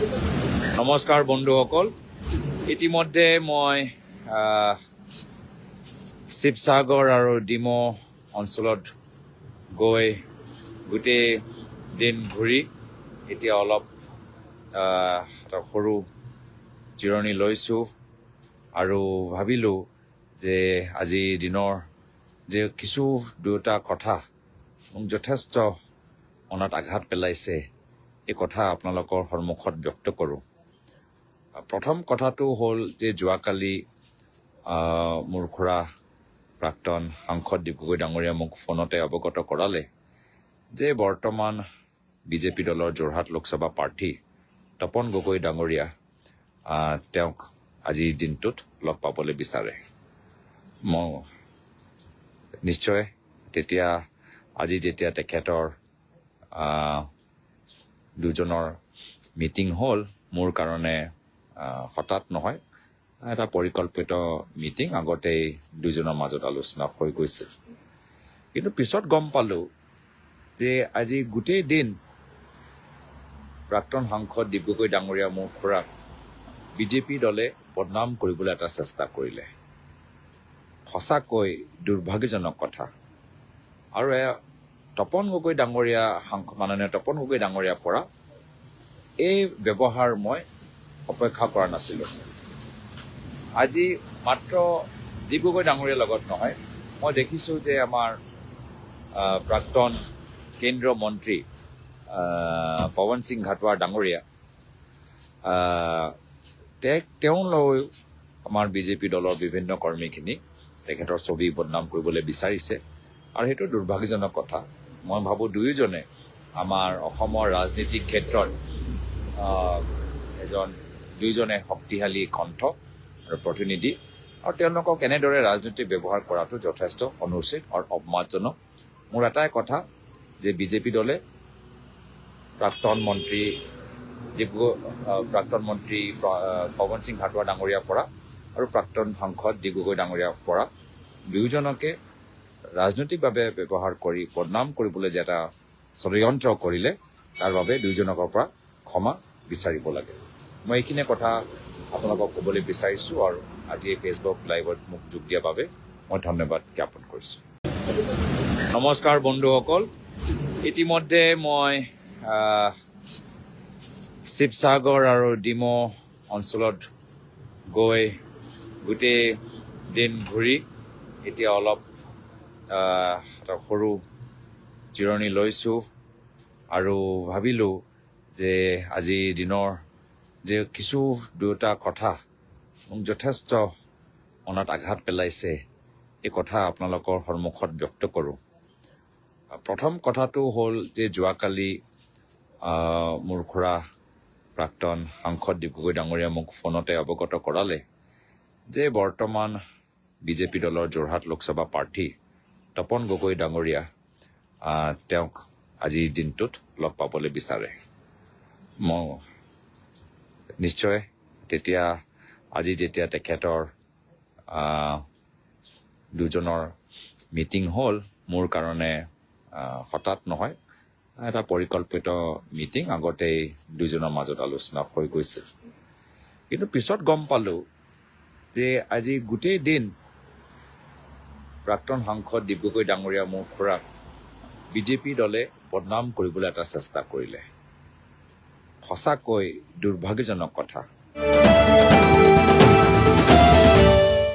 নমস্কাৰ বন্ধুসকল। ইতিমধ্যে মই শিৱসাগৰ আৰু ডিমৌ অঞ্চলত গৈ গোটেই দিন ঘূৰি এতিয়া অলপ এটা সৰু জিৰণি লৈছোঁ আৰু ভাবিলোঁ যে আজি দিনৰ যে কিছু দুয়োটা কথা মোক যথেষ্ট মনত আঘাত পেলাইছে। এই কথা আপোনালোকৰ সন্মুখত ব্যক্ত কৰোঁ। প্ৰথম কথাটো হ'ল যে যোৱাকালি মোৰ খুৰা প্ৰাক্তন সাংসদ ডিব্ৰুগড় ডাঙৰীয়া মোক ফোনতে অৱগত কৰালে যে বৰ্তমান বিজেপি দলৰ যোৰহাট লোকসভা প্ৰাৰ্থী তপন গগৈ ডাঙৰীয়া তেওঁক আজিৰ দিনটোত লগ পাবলৈ বিচাৰে। মই নিশ্চয় তেতিয়া, আজি যেতিয়া তেখেতৰ দুজনৰ মিটিং হ'ল। মোৰ কাৰণে হঠাৎ নহয়, এটা পৰিকল্পিত মিটিং আগতেই দুজনৰ মাজত আলোচনা হৈ গৈছিল। কিন্তু পিছত গম পালোঁ যে আজি গোটেই দিন প্ৰাক্তন সাংসদ ডিব্ৰুগড় ডাঙৰীয়া মোৰ খুৰাক বিজেপি দলে বদনাম কৰিবলৈ এটা চেষ্টা কৰিলে। সঁচাকৈ দুৰ্ভাগ্যজনক কথা। আৰু তপন গগৈ ডাঙৰীয়া সাংসদ, মাননীয় তপন গগৈ ডাঙৰীয়াৰ পৰা এই ব্যৱহাৰ মই অপেক্ষা কৰা নাছিলোঁ। আজি মাত্ৰ ডিব্ৰুগড় ডাঙৰীয়াৰ লগত নহয় মই দেখিছোঁ যে আমাৰ প্ৰাক্তন কেন্দ্ৰীয় মন্ত্ৰী পৱন সিং ঘাটোৱাৰ ডাঙৰীয়া তে- তেওঁলৈ আমাৰ বিজেপি দলৰ বিভিন্ন কৰ্মীখিনি তেখেতৰ ছবি বদনাম কৰিবলৈ বিচাৰিছে। আৰু সেইটো দুৰ্ভাগ্যজনক কথা। মই ভাবোঁ দুয়োজনে আমাৰ অসমৰ ৰাজনীতিক ক্ষেত্ৰত এজন দুয়োজনে শক্তিশালী কণ্ঠ আৰু প্ৰতিনিধি। আৰু তেওঁলোকক এনেদৰে ৰাজনীতি ব্যৱহাৰ কৰাটো যথেষ্ট অনুচিত আৰু অপমানজনক। মোৰ এটাই কথা, যে বিজেপি দলে প্ৰাক্তন মন্ত্ৰী ডিব্ৰুগড় প্ৰাক্তন মন্ত্ৰী পৱন সিং ঘাটোৱা ডাঙৰীয়াৰ পৰা আৰু প্ৰাক্তন সাংসদ ডিব্ৰুগড় ডাঙৰীয়াৰ পৰা দুয়োজনকে ৰাজনৈতিকভাৱে ব্যৱহাৰ কৰি বদনাম কৰিবলৈ যে এটা ষড়যন্ত্ৰ কৰিলে, তাৰ বাবে দুয়োজনকৰ পৰা ক্ষমা বিচাৰিব লাগে। মই এইখিনি কথা আপোনালোকক ক'বলৈ বিচাৰিছোঁ আৰু আজি এই ফেচবুক লাইভত মোক যোগ দিয়াৰ বাবে মই ধন্যবাদ জ্ঞাপন কৰিছোঁ। নমস্কাৰ বন্ধুসকল। ইতিমধ্যে মই শিৱসাগৰ আৰু ডিমৌ অঞ্চলত গৈ গোটেই দিন ঘূৰি এতিয়া অলপ এটা সৰু জিৰণি লৈছোঁ আৰু ভাবিলোঁ যে আজি দিনৰ যে কিছু দুয়োটা কথা মোক যথেষ্ট মনত আঘাত পেলাইছে, এই কথা আপোনালোকৰ সন্মুখত ব্যক্ত কৰোঁ। প্ৰথম কথাটো হ'ল যে যোৱাকালি মোৰ খুৰা প্ৰাক্তন সাংসদ ডিব্ৰুগড় ডাঙৰীয়া মোক ফোনতে অৱগত কৰালে যে বৰ্তমান বিজেপি দলৰ যোৰহাট লোকসভা প্ৰাৰ্থী তপন গগৈ ডাঙৰীয়া তেওঁক আজিৰ দিনটোত লগ পাবলৈ বিচাৰে। মই নিশ্চয় তেতিয়া আজি যেতিয়া তেখেতৰ দুজনৰ মিটিং হ'ল, মোৰ কাৰণে হঠাৎ নহয়, এটা পৰিকল্পিত মিটিং আগতেই দুজনৰ মাজত আলোচনা হৈ গৈছিল। কিন্তু পিছত গম পালোঁ যে আজি গোটেই দিন প্ৰাক্তন সাংসদ ডিব্ৰুগড় ডাঙৰীয়া মোৰ খুৰাক বিজেপি দলে বদনাম কৰিবলৈ এটা চেষ্টা কৰিলে। সঁচাকৈ দুৰ্ভাগ্যজনক কথা।